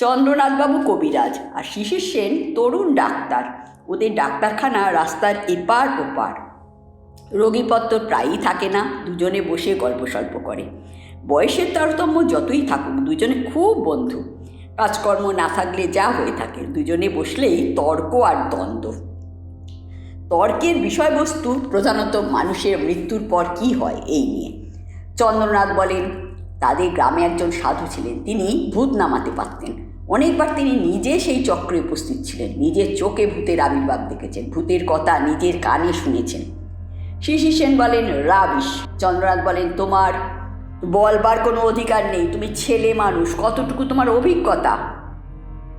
চন্দ্রনাথবাবু কবিরাজ আর শিশির সেন তরুণ ডাক্তার। ওদের ডাক্তারখানা রাস্তার এপার ওপার। রোগীপত্র প্রায়ই থাকে না, দুজনে বসে গল্প সল্প করে। বয়সের তারতম্য যতই থাকুক, দুজনে খুব বন্ধু। কাজকর্ম না থাকলে যা হয়ে থাকে, দুজনে বসলেই তর্ক আর দ্বন্দ্ব। তর্কের বিষয়বস্তু প্রধানত মানুষের মৃত্যুর পর কি হয়, এই নিয়ে। চন্দ্রনাথ বলেন, তাদের গ্রামে একজন সাধু ছিলেন, তিনি ভূত নামাতে পারতেন। অনেকবার তিনি নিজে সেই চক্রে উপস্থিত ছিলেন। নিজের চোখে ভূতের আবির্ভাব দেখেছেন, ভূতের কথা নিজের কানে শুনেছেন। শিশি সেন বলেন, রাবিশ, চন্দ্রনাথ বলেন, তোমার বলবার কোনো অধিকার নেই, তুমি ছেলে মানুষ, কতটুকু তোমার অভিজ্ঞতা?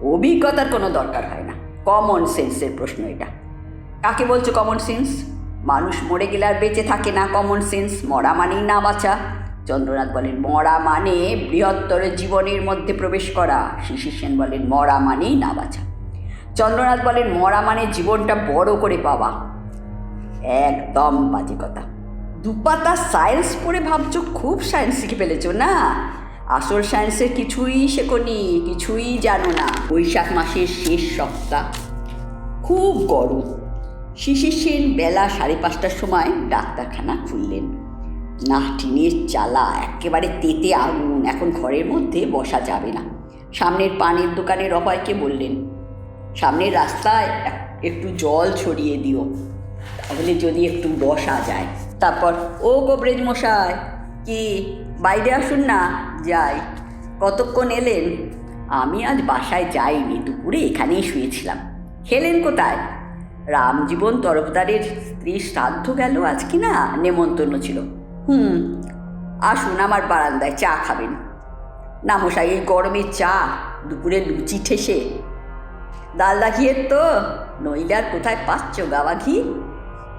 অভিজ্ঞতার কোনো দরকার হয় না। কমন সেন্সের প্রশ্ন এটা। কাকে বলছো কমন সেন্স মানুষ মরে গেলে আর বেঁচে থাকে না কমন সেন্স মরা মানেই না বাঁচা। চন্দ্রনাথ বলেন, মরা মানে বৃহত্তর জীবনের মধ্যে প্রবেশ করা। শিশির সেন বলেন, মরা মানেই না বাঁচা। চন্দ্রনাথ বলেন, মরা মানে জীবনটা বড় করে পাওয়া। একদম বাজে কথা। দুপাতা সায়েন্স পড়ে ভাবছ? খুব সায়েন্স শিখে ফেলেছো না? আসল সায়েন্সের কিছুই শেখনি, কিছুই জানো না। বৈশাখ মাসের শেষ সপ্তাহ। খুব গরম। শিশির সেন বেলা সাড়ে পাঁচটার সময় ডাক্তারখানা খুললেন। না, টিনের চালা, একেবারে তেতে আগুন, এখন ঘরের মধ্যে বসা যাবে না। সামনের পানের দোকানের অভয়কে বললেন, সামনের রাস্তায় একটু জল ছড়িয়ে দিও, তাহলে যদি একটু বসা যায়। তারপর, ও গোবরেজ মশাই, কি, বাইরে আসুন না, যাই। কতক্ষণ এলেন? আমি আজ বাসায় যাইনি, দুপুরে এখানেই শুয়েছিলাম। খেলেন কোথায়? রামজীবন তরফদারের স্ত্রীর শ্রাদ্ধ গেল আজ কি না? নেমন্তন্ন ছিল। হুম, আসুন আমার বারান্দায় চা খাবেন। না মশাই এই গরমে চা, দুপুরে লুচি ঠেসে। ডালদা ঘিয়ের তো, নইলে আর কোথায় পাচ্ছ গাওয়া ঘি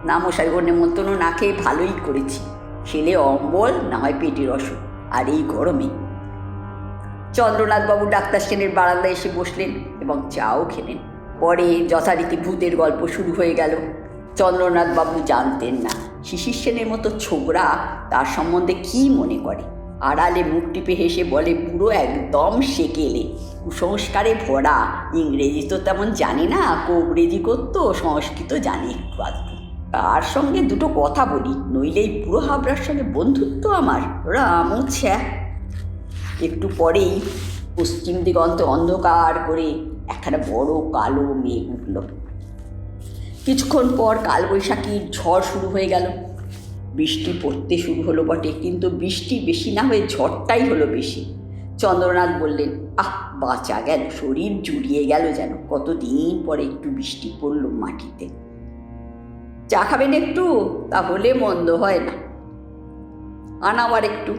না মশাই, ওর নেমন্তন্ন না খেয়ে ভালোই করেছি। খেলে অম্বল, না হয় পেটের অসুখ, আর এই গরমে। চন্দ্রনাথবাবু ডাক্তার সেনের বারান্দায় এসে বসলেন এবং চাও খেলেন। পরে যথারীতি ভূতের গল্প শুরু হয়ে গেল। চন্দ্রনাথবাবু জানতেন না। শিশির সেনের মতো ছোকরা তার সম্বন্ধে কি মনে করে? আড়ালে মুখ টিপে হেসে বলে পুরো একদম সেকেলে। কুসংস্কারে ভরা। ইংরেজি তো তেমন জানে না কবরেজি করতো, সংস্কৃত জানে একটু আধটু। তার সঙ্গে দুটো কথা বলি, নইলেই পুরো হাবড়ার সঙ্গে বন্ধুত্ব আমার। রাম ছ্যা। একটু পরেই পশ্চিম দিগন্তে অন্ধকার করে একটা বড় কালো মেঘ উঠল। কিছুক্ষণ পর কালবৈশাখীর ঝড় শুরু হয়ে গেল। বৃষ্টি পড়তে শুরু হলো বটে, কিন্তু বৃষ্টি বেশি না হয়ে ঝড়টাই হলো বেশি। চন্দ্রনাথ বললেন, আহ, বাঁচা গেল, শরীর জুড়িয়ে গেল যেন, কতদিন পরে একটু বৃষ্টি পড়ল মাটিতে। চা খাবেন একটু, তাহলে মন্দ হয় না। আনাবার একটু।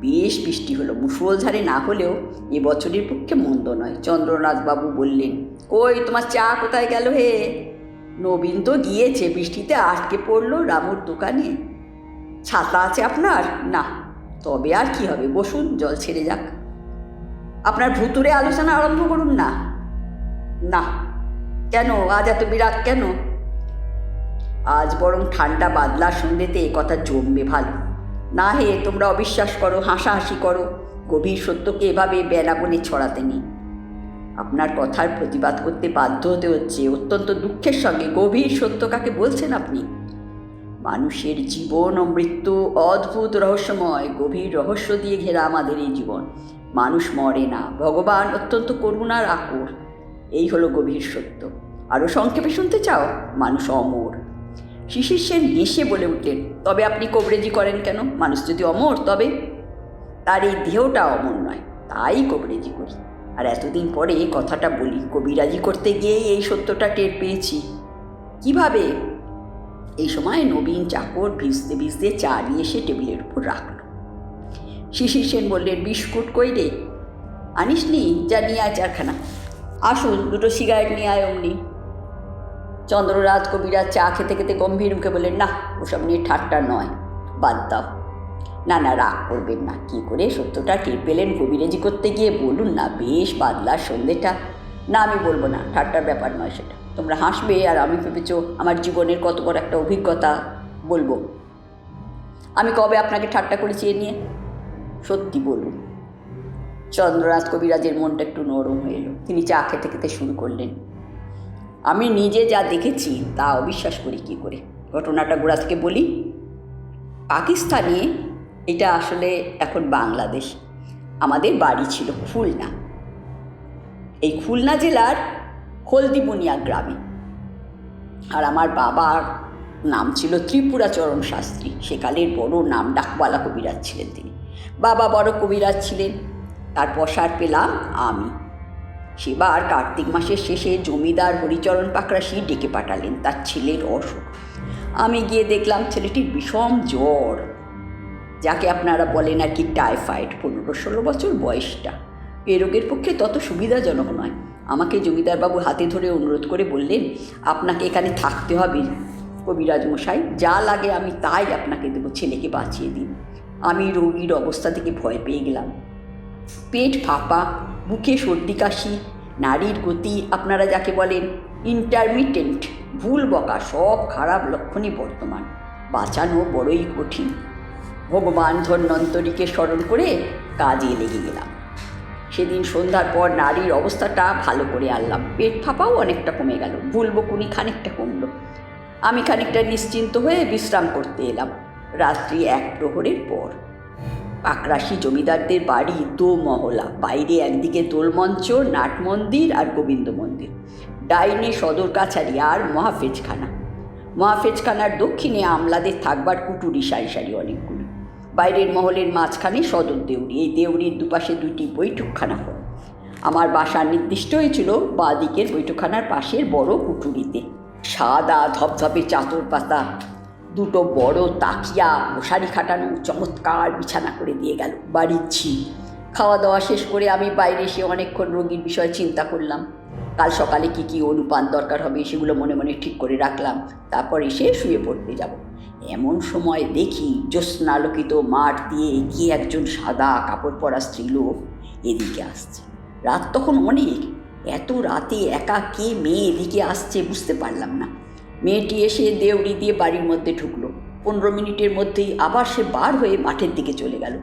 বেশ বৃষ্টি হলো মুসলধারে না হলেও এ বছরের পক্ষে মন্দ নয়। চন্দ্রনাথ বাবু বললেন, কই, তোমার চা কোথায় গেল হে? নবীন তো গিয়েছে, বৃষ্টিতে আটকে পড়ল রামুর দোকানে। ছাতা আছে আপনার? না, তবে আর কি হবে? বসুন, জল ছেড়ে যাক। আপনার ভুতুরে আলোচনা আরম্ভ করুন না। না, কেন? আজ এত বিরাট কেন? আজ বরং ঠান্ডা বাদলার সন্ধ্যেতে এ কথা জমবে ভালো। না হে, তোমরা অবিশ্বাস করো, হাসাহাসি করো। গভীর সত্যকে এভাবে বেলাবনে ছড়াতে নেই। আপনার কথার প্রতিবাদ করতে বাধ্য হতে হচ্ছে। অত্যন্ত দুঃখের সঙ্গে গভীর সত্য কাকে বলছেন আপনি? মানুষের জীবন ও মৃত্যু অদ্ভুত রহস্যময়, গভীর রহস্য দিয়ে ঘেরা আমাদের এই জীবন। মানুষ মরে না, ভগবান অত্যন্ত করুণার আকর। এই হলো গভীর সত্য। আরও সংক্ষেপে শুনতে চাও? মানুষ অমর। শিশির সেন হেসে বলে উঠলেন, তবে আপনি কবরেজি করেন কেন? মানুষ যদি অমর, তবে? তার এই দেহটা অমর নয়, তাই কবরেজি করি। আর এতদিন পরে এই কথাটা বলি। কবিরাজি করতে গিয়েই এই সত্যটা টের পেয়েছি। কীভাবে? এই সময় নবীন চাকর ভিজতে ভিজতে চা নিয়ে এসে টেবিলের উপর রাখল। শিশির সেন বললেন, বিস্কুট কই রে? আনিস নি? যা নিয়ে আয় চারখানা। আসুন, দুটো সিগারেট নিয়ে আয় অমনি। চন্দ্ররাত কবিরাজ চা খেতে খেতে গম্ভীর মুখে বললেন, না, ওসব নিয়ে ঠাট্টা নয়, বাদ দাও। না না রাগ করবেন না, কী করে? সত্যটা টের পেলেন কবিরাজি করতে গিয়ে। বলুন না, বেশ বাদলার সন্ধ্যেটা না, আমি বলব না, ঠাট্টার ব্যাপার নয় সেটা। তোমরা হাসবে আর আমি ভেবেছ আমার জীবনের কত বড় একটা অভিজ্ঞতা বলব। আমি কবে আপনাকে ঠাট্টা করেছি এ নিয়ে? সত্যি বলুন। চন্দ্রনাথ কবিরাজের মনটা একটু নরম হয়ে এলো। তিনি চা খেতে খেতে শুরু করলেন। আমি নিজে যা দেখেছি, তা অবিশ্বাস করি কি করে? ঘটনাটা গোড়া থেকে বলি, পাকিস্তানে এটা আসলে এখন বাংলাদেশ। আমাদের বাড়ি ছিল খুলনা। এই খুলনা জেলার হলদিবুনিয়া গ্রামে। আর আমার বাবার নাম ছিল ত্রিপুরাচরণ শাস্ত্রী। সেকালের বড় নাম ডাকবালা কবিরাজ ছিলেন তিনি। বাবা বড় কবিরাজ ছিলেন। তার পসার পেলাম আমি। সেবার কার্তিক মাসের শেষে জমিদার হরিচরণ পাকরাশি ডেকে পাঠালেন তার ছেলের অসুখ। আমি গিয়ে দেখলাম ছেলেটির বিষম জ্বর। যাকে আপনারা বলেন আর কি টাইফয়েড, পনেরো ষোলো বছর বয়সটা। এ রোগের পক্ষে তত সুবিধাজনক নয়। আমাকে জমিদারবাবু হাতে ধরে অনুরোধ করে বললেন, আপনাকে এখানে থাকতে হবে কবিরাজ মশাই, যা লাগে আমি তাই আপনাকে দেবো, ছেলেকে বাঁচিয়ে দিন। আমি রোগীর অবস্থা থেকে ভয় পেয়ে গেলাম। পেট ফাঁপা বুকে সর্দি কাশি, নারীর গতি আপনারা যাকে বলেন ইন্টারমিটেন্ট ভুল বকা, সব খারাপ লক্ষণই বর্তমান। বাঁচানো বড়ই কঠিন। ভগবান ধন্বন্তরীকে স্মরণ করে কাজে লেগে গেলাম। সেদিন সন্ধ্যার পর নারীর অবস্থাটা ভালো করে আনলাম। পেট ফাঁপাও অনেকটা কমে গেল। ভুল বকুনি খানিকটা কমল। আমি খানিকটা নিশ্চিন্ত হয়ে বিশ্রাম করতে এলাম। রাত্রি এক প্রহরের পর। পাকরাশি জমিদারদের বাড়ি দো মহলা বাইরে একদিকে দোলমঞ্চ নাট মন্দির আর গোবিন্দ মন্দির ডাইনে, সদর কাছারি আর মহাফেজখানা। মহাফেজখানার দক্ষিণে আমলাদের থাকবার কুটুরি সারি সারি অনেকগুলো। বাইরের মহলের মাঝখানে সদর দেউড়ি। এই দেউড়ির দুপাশে দুটি বৈঠকখানা হয়। আমার বাসা নির্দিষ্ট হয়েছিল বাঁ দিকের বৈঠকখানার পাশের বড় কুটুরিতে। সাদা ধপধপে চাদর পাতা, দুটো বড় তাকিয়া মশারি খাটানো চমৎকার বিছানা করে দিয়ে গেল। বাড়ির ছি। খাওয়া দাওয়া শেষ করে আমি বাইরে এসে অনেকক্ষণ রোগীর বিষয়ে চিন্তা করলাম। কাল সকালে কি কি অনুপান দরকার হবে সেগুলো মনে মনে ঠিক করে রাখলাম। তারপর এসে শুয়ে পড়তে যাব। এমন সময় দেখি জ্যোৎস্নালোকিত মাঠ দিয়ে এগিয়ে একজন সাদা কাপড় পরা স্ত্রীলোক এদিকে আসছে। রাত তখন অনেক। এত রাতে একা কে মেয়ে এদিকে আসছে বুঝতে পারলাম না। মেয়েটি এসে দেউড়ি দিয়ে বাড়ির মধ্যে ঢুকলো। পনেরো মিনিটের মধ্যেই আবার সে বার হয়ে মাঠের দিকে চলে গেল।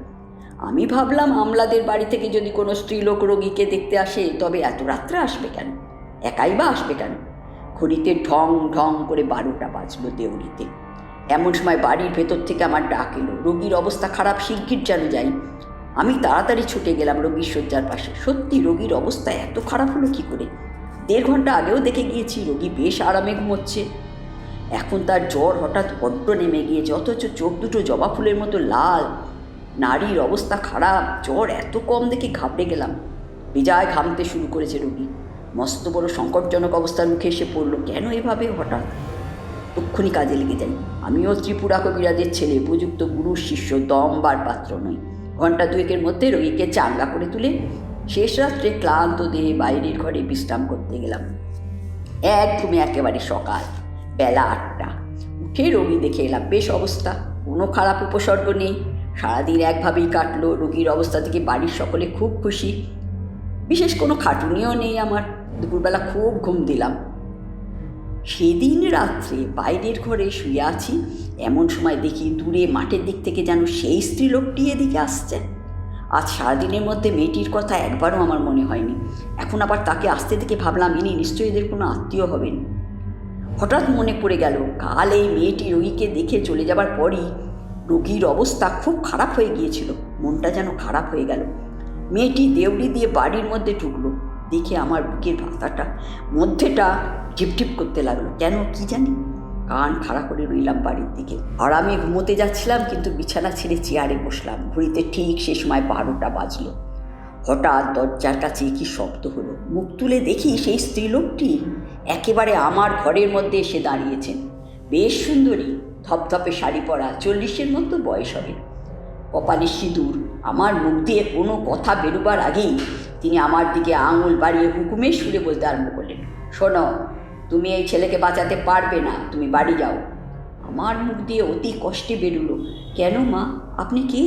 আমি ভাবলাম, আমলাদের বাড়ি থেকে যদি কোনো স্ত্রীলোক রোগীকে দেখতে আসে, তবে এত রাত্রে আসবে কেন? একাই বা আসবে কেন? ঘড়িতে ঢং ঢং করে বারোটা বাজলো দেউড়িতে। এমন সময় বাড়ির ভেতর থেকে আমার ডাক এলো। রোগীর অবস্থা খারাপ, শিগগির যেন যাই। আমি তাড়াতাড়ি ছুটে গেলাম রোগীর শয্যার পাশে। সত্যি রোগীর অবস্থা এত খারাপ হলো কি করে? দেড় ঘণ্টা আগেও দেখে গিয়েছি রোগী বেশ আরামে ঘুমোচ্ছে। এখন তার জ্বর হঠাৎ বড্ড নেমে গিয়েছে, অথচ চোখ দুটো জবা ফুলের মতো লাল। নারীর অবস্থা খারাপ, জ্বর এত কম দেখে ঘাবড়ে গেলাম। বেজায় ঘামতে শুরু করেছে রোগী। মস্ত বড় সংকটজনক অবস্থার মুখে এসে পড়ল, কেন এভাবে হঠাৎ? তক্ষুনি কাজে লেগে যাই আমিও ত্রিপুরা কবিরাজের ছেলে, উপযুক্ত গুরুর শিষ্য, দমবার পাত্র নই। ঘণ্টা দুয়েকের মধ্যে রোগীকে চাঙ্গা করে তুলে শেষ রাত্রে ক্লান্ত দেহে বাইরের ঘরে বিশ্রাম করতে গেলাম। এক ঘুমে একেবারে সকাল, বেলা আটটা। উঠে রোগী দেখে এলাম, বেশ অবস্থা, কোনো খারাপ উপসর্গ নেই। সারাদিন একভাবেই কাটলো, রোগীর অবস্থা থেকে বাড়ির সকলে খুব খুশি। বিশেষ কোনো খাটুনিও নেই আমার। দুপুরবেলা খুব ঘুম দিলাম। সেদিন রাত্রে বাইরের ঘরে শুয়ে আছি, এমন সময় দেখি দূরে মাঠের দিক থেকে যেন সেই স্ত্রীলোকটি এদিকে আসছে। আজ সারাদিনের মধ্যে মেয়েটির কথা একবারও আমার মনে হয়নি। এখন আবার তাকে আসতে দেখে ভাবলাম, ইনি নিশ্চয়ই এদের কোনো আত্মীয় হবেন। হঠাৎ মনে পড়ে গেল, কাল এই মেয়েটি রোগীকে দেখে চলে যাবার পরই রোগীর অবস্থা খুব খারাপ হয়ে গিয়েছিল। মনটা যেন খারাপ হয়ে গেল। মেয়েটি দেউড়ি দিয়ে বাড়ির মধ্যে ঢুকলো। দেখে আমার বুকের ভাতাটা মধ্যেটা ঢিপঢিপ করতে লাগল। কেন, কি জানি? কান খাড়া করে রইলাম বাড়ির দিকে। আরামে ঘুমোতে যাচ্ছিলাম, কিন্তু বিছানা ছেড়ে চেয়ারে বসলাম। ঘড়িতে ঠিক সে সময় বারোটা বাজলো। হঠাৎ দরজার কাছে কি শব্দ হলো? মুখ তুলে দেখি সেই স্ত্রীলোকটি একেবারে আমার ঘরের মধ্যে এসে দাঁড়িয়েছেন বেশ সুন্দরী, ধপধপে শাড়ি পরা, চল্লিশের মতো বয়স হবে। কপালে সিঁদুর। আমার মুখ দিয়ে কোনো কথা বেরোবার আগেই তিনি আমার দিকে আঙুল বাড়িয়ে হুকুমে সুরে বলতে আরম্ভ করলেন, শোনো, তুমি এই ছেলেকে বাঁচাতে পারবে না, তুমি বাড়ি যাও। আমার মুখ দিয়ে অতি কষ্টে বেরোলো, কেন মা? আপনি কে?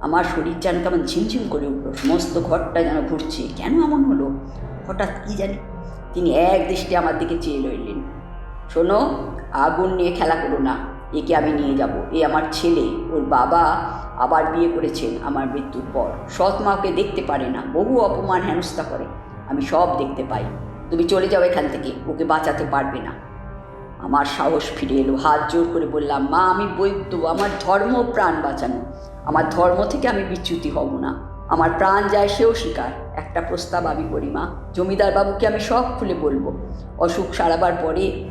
আমার শরীর যেন কেমন ঝিমঝিম করে উঠল, সমস্ত ঘরটা যেন ঘুরছে, কেন এমন হলো? হঠাৎ কি জানি, তিনি এক দৃষ্টি আমার দিকে চেয়ে রইলেন, শোনো, আগুন নিয়ে খেলা করো না একে আমি নিয়ে যাব। এ আমার ছেলে, ওর বাবা আবার বিয়ে করেছেন আমার মৃত্যুর পর। সৎ মা ওকে দেখতে পারে না, বহু অপমান হেনস্থা করে। আমি সব দেখতে পাই। তুমি চলে যাও এখান থেকে, ওকে বাঁচাতে পারবে না। আমার সাহস ফিরে এলো, হাত জোর করে বললাম, মা, আমি বৈদ্য, আমার ধর্ম প্রাণ বাঁচানো। আমার ধর্ম থেকে আমি বিচ্যুতি হব না। আমার প্রাণ যায় সেও শিকার। একটা প্রস্তাব আমি করি, মা। জমিদার বাবুকে আমি সব খুলে বলব। অসুখ সারাবার পরে,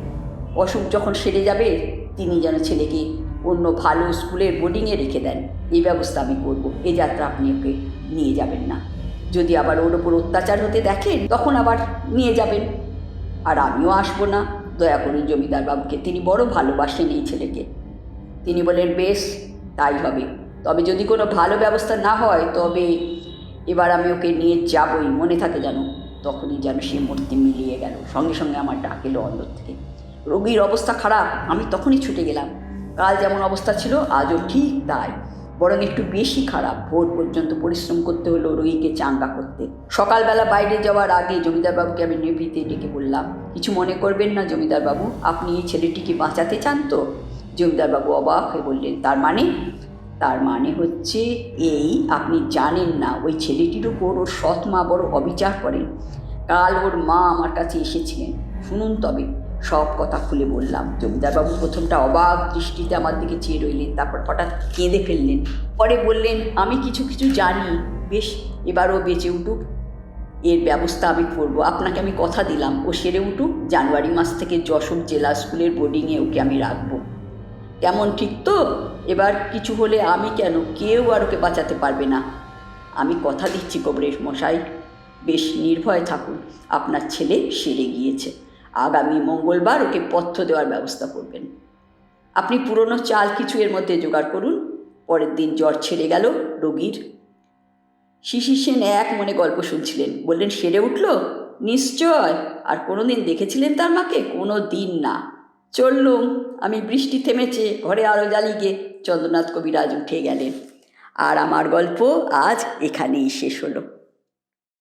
অসুখ যখন সেরে যাবে তিনি যেন ছেলেকে অন্য ভালো স্কুলের বোর্ডিংয়ে রেখে দেন। এই ব্যবস্থা আমি করব। এ যাত্রা আপনি ওকে নিয়ে যাবেন না। যদি আবার ওর ওপর অত্যাচার হতে দেখেন, তখন আবার নিয়ে যাবেন। আর আমিও আসব না। দয়া করে জমিদার বাবুকে, তিনি বড় ভালোবাসেন এই ছেলেকে। তিনি বলেন, বেশ, তাই হবে। তবে যদি কোনো ভালো ব্যবস্থা না হয়, তবে এবার আমি ওকে নিয়ে যাবই। মনে থাকে যেন, তখনই যেন সে মূর্তি মিলিয়ে গেল। সঙ্গে সঙ্গে আমার ডাক এলো অন্দর থেকে। রোগীর অবস্থা খারাপ, আমি তখনই ছুটে গেলাম। কাল যেমন অবস্থা ছিল, আজও ঠিক তাই। বরং একটু বেশি খারাপ, ভোর পর্যন্ত পরিশ্রম করতে হলো রোগীকে চাঙ্গা করতে। সকালবেলা বাইরে যাওয়ার আগে জমিদারবাবুকে আমি নেভিতে ডেকে বললাম, কিছু মনে করবেন না জমিদারবাবু, আপনি এই ছেলেটিকে বাঁচাতে চান তো? জমিদারবাবু অবাক হয়ে বললেন, তার মানে? তার মানে হচ্ছে এই, আপনি জানেন না, ওই ছেলেটির উপর ওর সৎ মা বড় অবিচার করেন। কাল ওর মা আমার কাছে এসেছিলেন। শুনুন তবে সব কথা খুলে বললাম। জমিদারবাবু প্রথমটা অবাক দৃষ্টিতে আমার দিকে চেয়ে রইলেন, তারপর হঠাৎ কেঁদে ফেললেন। পরে বললেন, আমি কিছু কিছু জানি। বেশ, এবারও বেঁচে উঠুক। এর ব্যবস্থা আমি করব। আপনাকে আমি কথা দিলাম। ও সেরে উঠুক। জানুয়ারি মাস থেকে যশোর জেলা স্কুলের বোর্ডিংয়ে ওকে আমি রাখব। কেমন ঠিক তো? এবার কিছু হলে আমি কেন? কেউ আর ওকে বাঁচাতে পারবে না। আমি কথা দিচ্ছি কবরেশ মশাই। বেশ নির্ভয় থাকুন। আপনার ছেলে সেরে গিয়েছে। আগামী মঙ্গলবার ওকে পথ্য দেওয়ার ব্যবস্থা করবেন। আপনি পুরনো চাল কিছু এর মধ্যে জোগাড় করুন, পরের দিন জ্বর ছেড়ে গেল, রোগীর। শিশির সেন এক মনে গল্প শুনছিলেন, বললেন, সেরে উঠল? নিশ্চয়। আর কোনো দিন দেখেছিলেন তার মাকে? কোনো দিন না। চললুম, আমি বৃষ্টি থেমেছে, ঘরে আলো জ্বালিয়ে চন্দ্রনাথ কবিরাজ উঠে গেলেন। আর আমার গল্প আজ এখানেই শেষ হলো।